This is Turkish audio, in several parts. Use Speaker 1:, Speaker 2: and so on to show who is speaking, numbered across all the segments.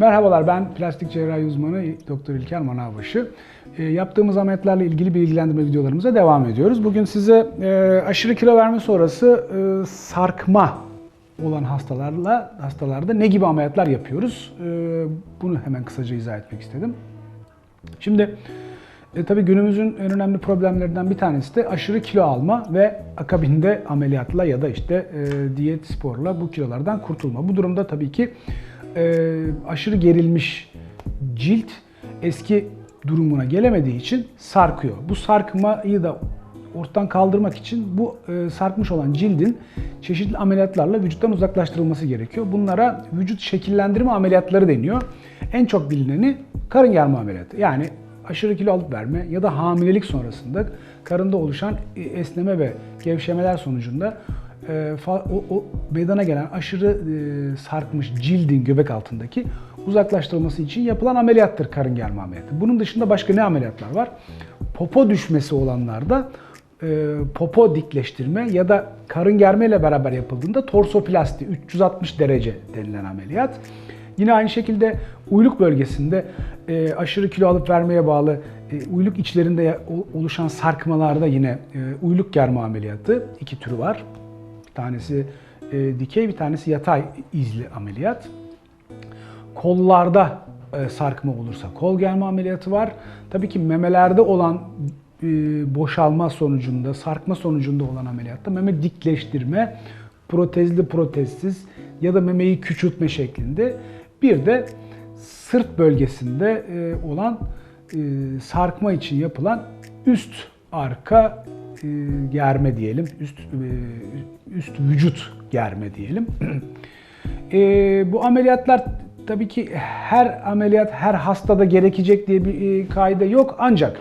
Speaker 1: Merhabalar ben plastik cerrahi uzmanı Doktor İlker Manavbaşı. E, yaptığımız ameliyatlarla ilgili bilgilendirme videolarımıza devam ediyoruz. Bugün size e, aşırı kilo verme sonrası e, sarkma olan hastalarla hastalarda ne gibi ameliyatlar yapıyoruz? E, bunu hemen kısaca izah etmek istedim. Şimdi e, tabii günümüzün en önemli problemlerinden bir tanesi de aşırı kilo alma ve akabinde ameliyatla ya da işte e, diyet sporla bu kilolardan kurtulma. Bu durumda tabii ki e, aşırı gerilmiş cilt eski durumuna gelemediği için sarkıyor. Bu sarkmayı da ortadan kaldırmak için bu e, sarkmış olan cildin çeşitli ameliyatlarla vücuttan uzaklaştırılması gerekiyor. Bunlara vücut şekillendirme ameliyatları deniyor. En çok bilineni karın germe ameliyatı. Yani aşırı kilo alıp verme ya da hamilelik sonrasında karında oluşan e, esneme ve gevşemeler sonucunda e, fa- o, o meydana gelen aşırı e, sarkmış cildin göbek altındaki uzaklaştırılması için yapılan ameliyattır karın germe ameliyatı. Bunun dışında başka ne ameliyatlar var? Popo düşmesi olanlarda e, popo dikleştirme ya da karın germe ile beraber yapıldığında torsoplasti 360 derece denilen ameliyat. Yine aynı şekilde uyluk bölgesinde e, aşırı kilo alıp vermeye bağlı e, uyluk içlerinde oluşan sarkmalarda yine e, uyluk germe ameliyatı iki türü var. Bir tanesi e, dikey, bir tanesi yatay izli ameliyat. Kollarda e, sarkma olursa kol germe ameliyatı var. Tabii ki memelerde olan e, boşalma sonucunda, sarkma sonucunda olan ameliyatta meme dikleştirme, protezli protezsiz ya da memeyi küçültme şeklinde. Bir de sırt bölgesinde e, olan e, sarkma için yapılan üst arka e, germe diyelim, üst üst vücut germe diyelim. Bu ameliyatlar tabii ki her ameliyat her hastada gerekecek diye bir kaide yok ancak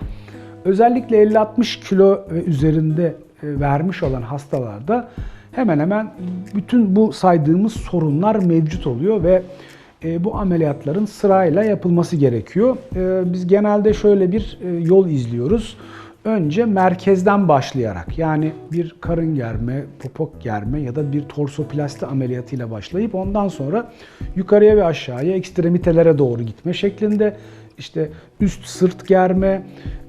Speaker 1: özellikle 50-60 kilo ve üzerinde vermiş olan hastalarda hemen hemen bütün bu saydığımız sorunlar mevcut oluyor ve e, bu ameliyatların sırayla yapılması gerekiyor. E, biz genelde şöyle bir e, yol izliyoruz. Önce merkezden başlayarak yani bir karın germe, popok germe ya da bir torsoplasti ameliyatıyla başlayıp ondan sonra yukarıya ve aşağıya ekstremitelere doğru gitme şeklinde işte üst sırt germe,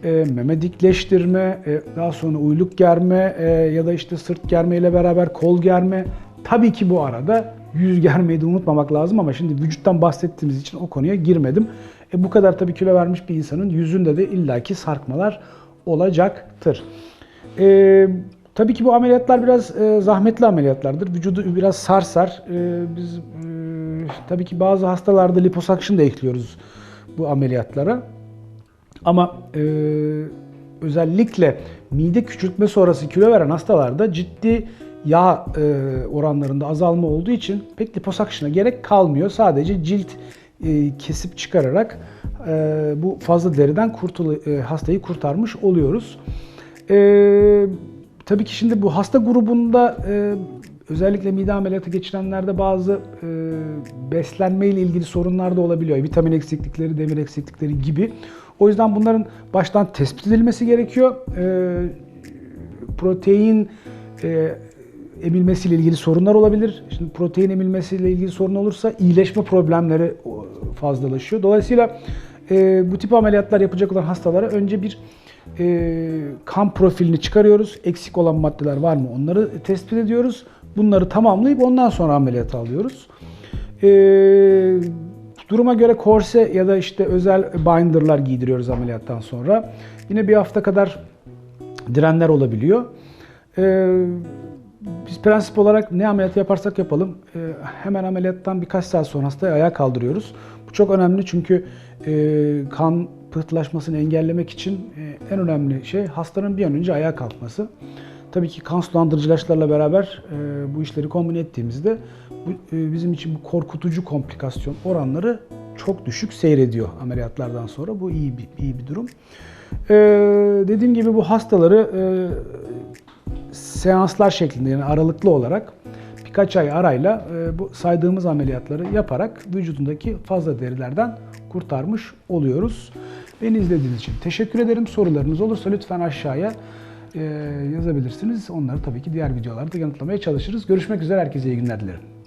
Speaker 1: e, meme dikleştirme, e, daha sonra uyluk germe e, ya da işte sırt germe ile beraber kol germe. Tabii ki bu arada yüz germeyi de unutmamak lazım ama şimdi vücuttan bahsettiğimiz için o konuya girmedim. E, bu kadar tabii kilo vermiş bir insanın yüzünde de illaki sarkmalar olacaktır. E, tabii ki bu ameliyatlar biraz e, zahmetli ameliyatlardır. Vücudu biraz sarsar. E, biz e, tabii ki bazı hastalarda liposuction da ekliyoruz bu ameliyatlara. Ama e, özellikle mide küçültme sonrası kilo veren hastalarda ciddi yağ e, oranlarında azalma olduğu için pek liposakşına gerek kalmıyor. Sadece cilt e, kesip çıkararak e, bu fazla deriden kurtul e, hastayı kurtarmış oluyoruz. E, tabii ki şimdi bu hasta grubunda e, özellikle mide ameliyatı geçirenlerde bazı e, beslenme ile ilgili sorunlar da olabiliyor. Vitamin eksiklikleri, demir eksiklikleri gibi. O yüzden bunların baştan tespit edilmesi gerekiyor. E, protein e, emilmesiyle ilgili sorunlar olabilir. Şimdi protein emilmesiyle ilgili sorun olursa iyileşme problemleri fazlalaşıyor. Dolayısıyla e, bu tip ameliyatlar yapacak olan hastalara önce bir e, kan profilini çıkarıyoruz. Eksik olan maddeler var mı onları tespit ediyoruz. Bunları tamamlayıp ondan sonra ameliyata alıyoruz. E, duruma göre korse ya da işte özel binderlar giydiriyoruz ameliyattan sonra. Yine bir hafta kadar direnler olabiliyor. E, biz prensip olarak ne ameliyat yaparsak yapalım e, hemen ameliyattan birkaç saat sonra hastayı ayağa kaldırıyoruz. Bu çok önemli çünkü e, kan pıhtılaşmasını engellemek için e, en önemli şey hastanın bir an önce ayağa kalkması. Tabii ki kan sulandırıcı ilaçlarla beraber e, bu işleri kombine ettiğimizde bu, e, bizim için bu korkutucu komplikasyon oranları çok düşük seyrediyor ameliyatlardan sonra. Bu iyi bir, iyi bir durum. E, dediğim gibi bu hastaları e, seanslar şeklinde yani aralıklı olarak birkaç ay arayla e, bu saydığımız ameliyatları yaparak vücudundaki fazla derilerden kurtarmış oluyoruz. Beni izlediğiniz için teşekkür ederim. Sorularınız olursa lütfen aşağıya e, yazabilirsiniz. Onları tabii ki diğer videolarda yanıtlamaya çalışırız. Görüşmek üzere. Herkese iyi günler dilerim.